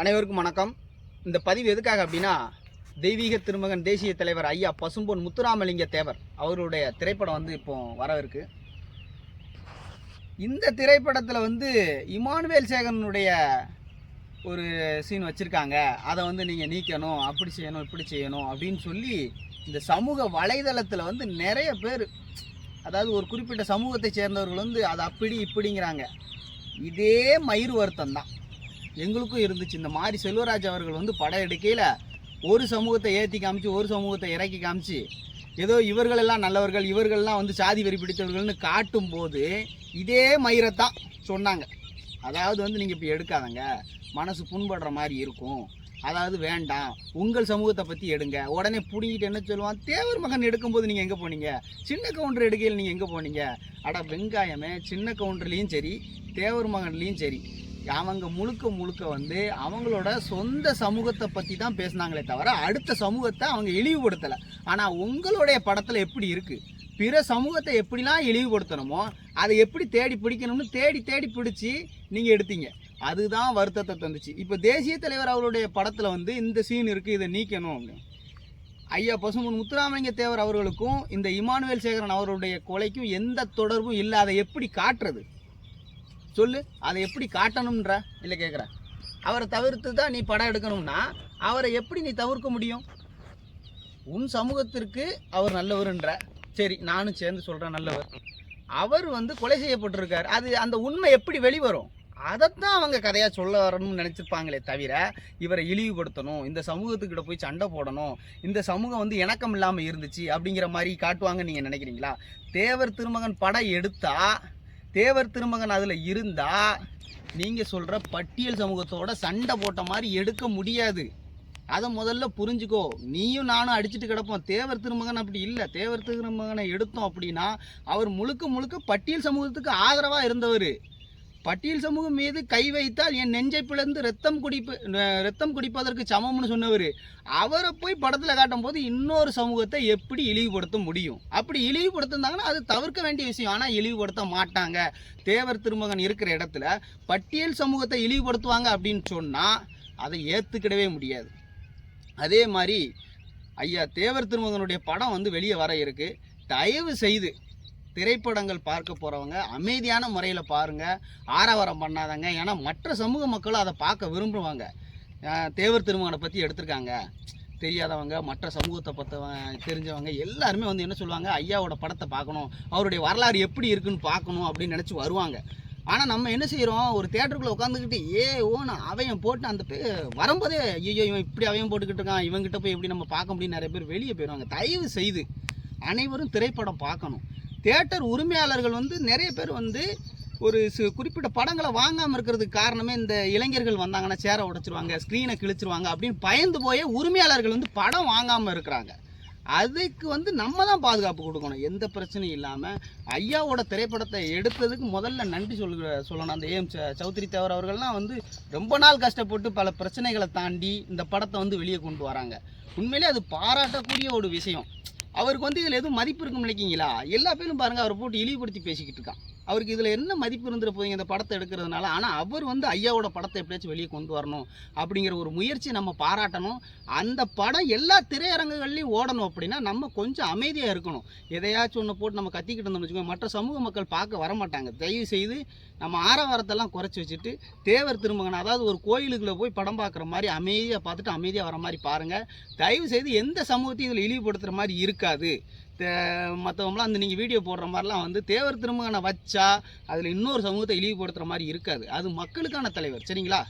அனைவருக்கும் வணக்கம். இந்த பதிவு எதுக்காக அப்படின்னா தெய்வீக திருமகன் தேசிய தலைவர் ஐயா பசும்பொன் முத்துராமலிங்க தேவர் அவருடைய திரைப்படம் வந்து இப்போ வரவிருக்கு. இந்த திரைப்படத்தில் வந்து இமானுவேல் சேகரனுடைய ஒரு சீன் வச்சுருக்காங்க. அதை வந்து நீங்கள் நீக்கணும் அப்படி செய்யணும் இப்படி செய்யணும் அப்படின்னு சொல்லி இந்த சமூக வலைதளத்தில் வந்து நிறைய பேர் அதாவது ஒரு குறிப்பிட்ட சமூகத்தை சேர்ந்தவர்கள் வந்து அது அப்படி இப்படிங்கிறாங்க. இதே மயிர் வருத்தம் தான் எங்களுக்கும் இருந்துச்சு. இந்த மாதிரி செல்வராஜ் அவர்கள் வந்து படம் எடுக்கையில் ஒரு சமூகத்தை ஏற்றி காமிச்சு ஒரு சமூகத்தை இறக்கி காமிச்சு ஏதோ இவர்களெல்லாம் நல்லவர்கள் இவர்கள்லாம் வந்து சாதி வெறி பிடித்தவர்கள்னு காட்டும் போது இதே மயிரத்தான் சொன்னாங்க. அதாவது வந்து நீங்கள் இப்போ எடுக்காதங்க. மனசு புண்படுற மாதிரி இருக்கும். அதாவது வேண்டாம். உங்கள் சமூகத்தை பற்றி எடுங்க. உடனே பிடிங்கிட்டு என்ன சொல்லுவான்? தேவர் மகன் எடுக்கும்போது நீங்கள் எங்கே போனீங்க? சின்ன கவுண்டர் எடுக்கையில் நீங்கள் எங்கே போனீங்க? அட வெங்காயமே சின்ன கவுண்டர்லேயும் சரி தேவர் மகன்லேயும் சரி. அவங்க முழுக்க முழுக்க வந்து அவங்களோட சொந்த சமூகத்தை பற்றி தான் பேசுனாங்களே தவிர அடுத்த சமூகத்தை அவங்க இழிவுபடுத்தலை. ஆனால் உங்களுடைய படத்தில் எப்படி இருக்குது பிற சமூகத்தை எப்படிலாம் இழிவுபடுத்தணுமோ அதை எப்படி தேடி பிடிக்கணும்னு தேடி தேடி பிடிச்சி நீங்கள் எடுத்தீங்க. அதுதான் வருத்தத்தை தந்துச்சு. இப்போ தேசிய தலைவர் அவருடைய படத்தில் வந்து இந்த சீன் இருக்குது இதை நீக்கணும் அப்படின்னு ஐயா பசுமன் முத்துராமலிங்க தேவர் அவர்களுக்கும் இந்த இமானுவேல் சேகரன் அவருடைய கொலைக்கும் எந்த தொடர்பும் இல்லாத எப்படி காட்டுறது? சொல்லு அதை எப்படி காட்டணும்ன்ற? இல்லை கேட்குற அவரை தவிர்த்து தான் நீ படம் எடுக்கணும்னா அவரை எப்படி நீ தவிர்க்க முடியும்? உன் சமூகத்திற்கு அவர் நல்லவருன்ற. சரி நானும் சேர்ந்து சொல்கிறேன் நல்லவர். அவர் வந்து கொலை செய்யப்பட்டிருக்கார். அது அந்த உண்மை எப்படி வெளிவரும்? அதைத்தான் அவங்க கதையாக சொல்ல வரணும்னு நினச்சிருப்பாங்களே தவிர இவரை இழிவுபடுத்தணும் இந்த சமூகத்துக்கிட்ட போய் சண்டை போடணும் இந்த சமூகம் வந்து இணக்கம் இல்லாமல் இருந்துச்சு அப்படிங்கிற மாதிரி காட்டுவாங்கன்னு நீங்கள் நினைக்கிறீங்களா? தேவர் திருமகன் படம் எடுத்தால் தேவர் திருமகன் அதில் இருந்தால் நீங்கள் சொல்கிற பட்டியல் சமூகத்தோட சண்டை போட்ட மாதிரி எடுக்க முடியாது. அதை முதல்ல புரிஞ்சுக்கோ. நீயும் நானும் அடிச்சுட்டு கிடப்போம். தேவர் திருமகன் அப்படி இல்லை. தேவர் திருமகனை எடுத்தோம் அப்படின்னா அவர் முழுக்க முழுக்க பட்டியல் சமூகத்துக்கு ஆதரவாக இருந்தவர். பட்டியல் சமூகம் மீது கை வைத்தால் என் நெஞ்சை பிளந்து ரத்தம் குடிப்பு ரத்தம் குடிப்பதற்கு சமம்னு சொன்னவர் அவரை போய் படத்தில் காட்டும் போது இன்னொரு சமூகத்தை எப்படி இழிவுபடுத்த முடியும்? அப்படி இழிவுபடுத்திருந்தாங்கன்னா அது தவிர்க்க வேண்டிய விஷயம். ஆனால் இழிவுபடுத்த மாட்டாங்க. தேவர் திருமகன் இருக்கிற இடத்துல பட்டியல் சமூகத்தை இழிவுபடுத்துவாங்க அப்படின்னு சொன்னால் அதை ஏற்றுக்கிடவே முடியாது. அதே மாதிரி ஐயா தேவர் திருமகனுடைய படம் வந்து வெளியே வர இருக்கு. தயவு செய்து திரைப்படங்கள் பார்க்க போகிறவங்க அமைதியான முறையில் பாருங்கள் ஆரவாரம் பண்ணாதங்க. ஏன்னா மற்ற சமூக மக்களும் அதை பார்க்க விரும்புவாங்க. தேவர் திருமகனை பற்றி எடுத்திருக்காங்க. தெரியாதவங்க மற்ற சமூகத்தை பற்றவங்க தெரிஞ்சவங்க எல்லாருமே வந்து என்ன சொல்லுவாங்க? ஐயாவோட படத்தை பார்க்கணும். அவருடைய வரலாறு எப்படி இருக்குன்னு பார்க்கணும் அப்படின்னு நினச்சி வருவாங்க. ஆனால் நம்ம என்ன செய்கிறோம் ஒரு தேட்டருக்குள்ளே உட்காந்துக்கிட்டு ஏ ஓன அவன் போட்டு அந்த பே வரும்போதே ஐயோ இவன் இப்படி அவன் போட்டுக்கிட்டு இருக்கான். இவங்ககிட்ட போய் எப்படி நம்ம பார்க்க முடியும்? நிறைய பேர் வெளியே போயிடுவாங்க. தயவு செய்து அனைவரும் திரைப்படம் பார்க்கணும். தேட்டர் உரிமையாளர்கள் வந்து நிறைய பேர் வந்து ஒரு சு குறிப்பிட்ட படங்களை வாங்காமல் இருக்கிறதுக்கு காரணமே இந்த இளைஞர்கள் வந்தாங்கன்னா சேரை உடைச்சிருவாங்க ஸ்க்ரீனை கிழிச்சிருவாங்க அப்படின்னு பயந்து போய் உரிமையாளர்கள் வந்து படம் வாங்காமல் இருக்கிறாங்க. அதுக்கு வந்து நம்ம தான் பாதுகாப்பு கொடுக்கணும். எந்த பிரச்சனையும் இல்லாமல் ஐயாவோட திரைப்படத்தை எடுத்ததுக்கு முதல்ல நன்றி சொல்ல சொல்லணும். அந்த ஏஎம் ச- சௌத்ரி தேவர் அவர்கள்லாம் வந்து ரொம்ப நாள் கஷ்டப்பட்டு பல பிரச்சனைகளை தாண்டி இந்த படத்தை வந்து வெளியே கொண்டு வராங்க. உண்மையிலே அது பாராட்டக்கூடிய ஒரு விஷயம். அவருக்கு வந்து இதில் எதுவும் மதிப்பு இருக்குன்னு நினைக்கிங்களா எல்லா பேரும் பாருங்கள் அவரை போட்டு இழிவுபடுத்தி பேசிக்கிட்டு இருக்கான். அவருக்கு இதில் என்ன மதிப்பு இருந்துட்டு இந்த படத்தை எடுக்கிறதுனால? ஆனால் அவர் வந்து ஐயாவோட படத்தை எப்படியாச்சும் வெளியே கொண்டு வரணும் அப்படிங்கிற ஒரு முயற்சி நம்ம பாராட்டணும். அந்த படம் எல்லா திரையரங்குகள்லையும் ஓடணும் அப்படின்னா நம்ம கொஞ்சம் அமைதியாக இருக்கணும். எதையாச்சும் ஒன்று போட்டு நம்ம கத்திக்கிட்டு இருந்தோம்னு வச்சுக்கோங்க மற்ற சமூக மக்கள் பார்க்க வர மாட்டாங்க தயவு செய்து நம்ம ஆரவாரத்தெல்லாம் குறைச்சி வச்சுட்டு தேவர் திருமகன் அதாவது ஒரு கோயிலுக்குள்ளே போய் படம் பார்க்குற மாதிரி அமைதியாக பார்த்துட்டு அமைதியாக வர மாதிரி பாருங்கள் தயவு செய்து எந்த சமூகத்தையும் இதில் இழிவுபடுத்துகிற மாதிரி இருக்காது. மற்றவங்களாம் அந்த நீங்கள் வீடியோ போடுற மாதிரிலாம் வந்து தேவர் திருமகனை வச்சா அதில் இன்னொரு சமூகத்தை இழிவுபடுத்துகிற மாதிரி இருக்காது. அது மக்களுக்கான தலைவர். சரிங்களா?